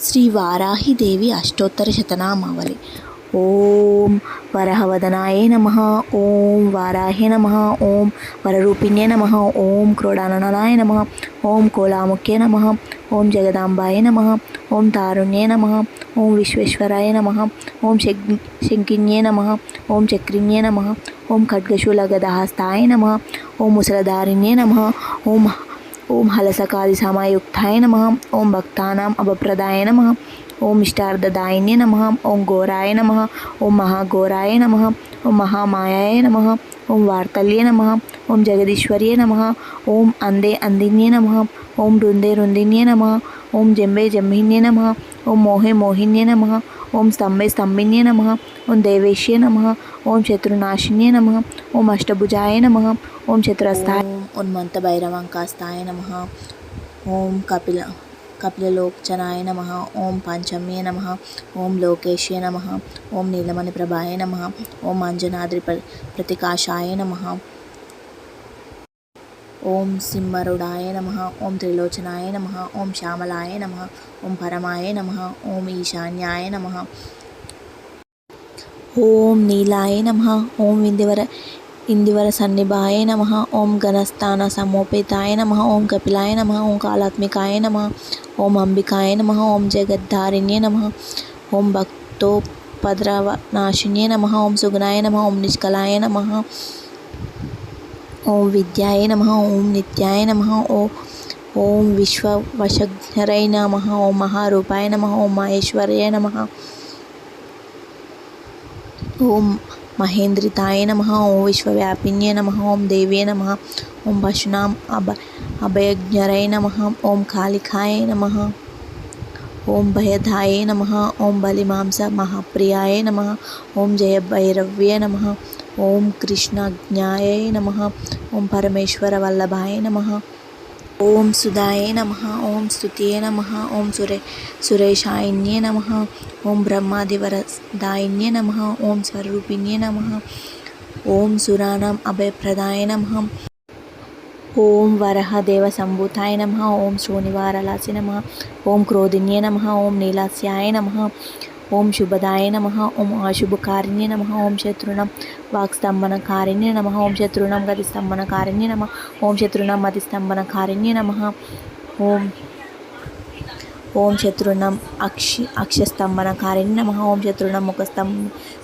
శ్రీ వారాహిదేవి అష్టోత్తర శతనామావళి ఓం వరహవదనాయ నమ ఓం వారాహే నమ ఓం వరరూపిణ్యే నమ ఓం క్రోడాననాయ నమ ఓం కోలాముఖ్యే నమ ఓం జగదాంబాయ నమ ఓం తారుణ్యే నమ ఓం విశ్వేశ్వరాయ నమ ఓం శక్ శంకిన్యే నమ ఓం చక్రిణ్యే నమ ఓం ఖడ్గశూలగదహస్తాయ నమ ఓం ముసలధారిణ్యే నమ ఓం ఓం హలసకాది సమాయుక్తాయ నమ ఓం భక్తానాం అభప్రదాయ నమ ఓం ఇష్టార్థదాయిన్య నమ ఓం ఘోరాయ నమ ఓం మహాఘోరాయ నమ ఓం మహామాయాయ నమ ఓం వార్తల్య నమ ఓం జగదీశ్వర్య నమ ఓం అందే అందిన్య నమ ఓం రుందే రుందిన్య నమ ఓం జంబే జంభిన్య నమ ఓం మోహే మోహిన్య నమ ఓం స్తంభే స్తంభిన్య నమ ఓం దేవేశ్య నమ ఓం శత్రునాశిన్య నమ ఓం అష్టభుజాయ నమ ఓం చతురస్థాయ ఓం ఉన్మంత భైరవంకాస్తాయ నమ ఓం కపిల కపిలలోచనాయ నమ ఓం పంచమ్య నమ ఓం లోకేశ్య నమ ఓం నీలమణి ప్రభాయ నమ ఓం అంజనాద్రి ప్ర ప్రతికాశాయ నమ ఓం సింహరుడాయ నమ ఓం త్రిలోచనాయ నమ ఓం శ్యామలాయ నమ ఓం పరమాయ నమ ఓం ఈశాన్యాయ నమ ఓం నీలాయ నమ ఓం విందివర ఇందివర సన్నిభాయ నమ ఓం గణస్థాన సమోపేతాయ నమ ఓం కపిలాయ నమ ఓం కాళాత్మికాయ నమ ఓం అంబికాయ నమ ఓం జగద్ధారిణ్య నమ ఓం భక్తోపద్రవనాశిన్యే నమ ఓం సుగుణాయ నమ ఓం నిష్కలాయ నమ ఓం విద్యాయ నమ ఓం నిత్యాయ నమ ఓ ఓం విశ్వవశజ్ఞరై నమ ఓం మహారూపాయ నమ ఓం మహేశ్వర్యాయ నమ ఓం మహేంద్రితాయ నమ ఓం విశ్వవ్యాపిన్య నమ ఓం దేవ్యే నమ ఓం పశునాం అభ అభయజ్ఞరై నమ ఓం కాళికాయ నమ ఓం భయధాయ నమ ఓం బలిమాంస మహాప్రియాయ నమ ఓం జయభైరవ్యే నమ ఓం కృష్ణజ్ఞాయ నమ ఓం పరమేశ్వర వల్లభాయ నమ ఓం సుధాయే నమ ఓం స్తుతియే నమ ఓం సురే సురేషాయిన్యే నమ ఓం బ్రహ్మాదివరదాయిన్యే నమ ఓం స్వరూపిణ్యే నమ ఓం సురాణం అభయప్రదాయ నమ ఓం వరహ దేవ సంభూతాయ నమ ఓం శ్రోనివారలాసి నమ ఓం క్రోధిన్యే నమ ఓం నీలాస్యాయ నమ ఓం శుభదాయ నమ ఓం అశుభకారిణ్య నమ ఓం శత్రుణం వాక్స్తంభనకారిణ్య నమ ఓం శత్రుణం గతిస్తంభనకారిణ్య నమ ఓం శత్రుణం మతిస్తంభనకారిణ్య నమ ఓం ఓం శత్రుణం అక్షి అక్షస్తంభన కారిణ్య నమ ఓం శత్రుణం ముఖస్తం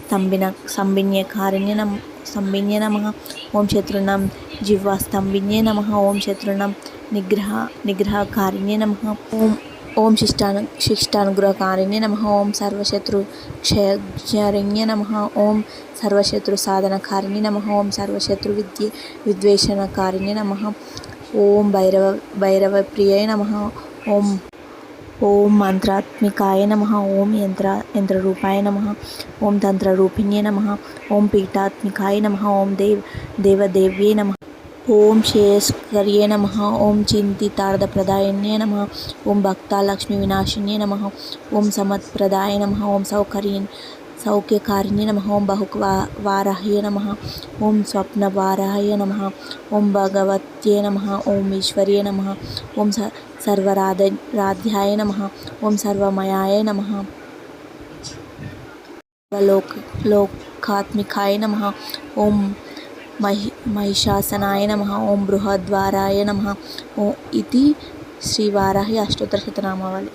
స్తంభిన స్తంభిన్యకారిణ్య నమ స్తంభిన్య నమ ఓం శత్రుణం జిహ్వాస్తంభిన్యే నమ ఓం శత్రుణం నిగ్రహ నిగ్రహకారిణ్య నమ ఓం ఓం శిష్టాను శిష్టానుగ్రహకారిణ్య నమ. ఓం సర్వశత్రు క్షయజ్ఞరిణ్య నమ. ఓం సర్వశత్రు సాధనకారిణి నమ. ఓం సర్వశత్రు విద్య విద్వేషణకారిణ్య నమ. ఓం భైరవ భైరవ ప్రియ నమ. ఓం ఓం మంత్రాత్మికాయ నమ. ఓం యంత్ర యంత్రరూపాయ నమ. ఓం తంత్రరూపిణ్య నమ. ఓం పీఠాత్మికాయ నమ. ఓం దేవ్ దేవదేవ్యే నమ. ఓం శ్రేయస్కర్యే నమ ఓం చింతితార్థప్రదాయన్యే నమ ఓం భక్తాలక్ష్మి వినాశిన్యే నమ ఓం సమత్ప్రదాయ నమ ఓం సౌకర్య సౌఖ్యకారిణ్య నమ ఓం బహువా వారాహ్య నమ ఓం స్వప్నవారాహ్య నమ ఓం భగవత్యే నమ ఓం ఈశ్వర్యే నమ ఓం స సర్వరాధ రాధ్యాయ నమ ఓం సర్వమయాయ నమ లోక లోకాత్మికాయ నమ ఓం మహి మహిషాసనాయ నమ ఓం బృహద్వారాయ నమ ఓ ఇది శ్రీవారాహి అష్టోత్తర శతనామావళి.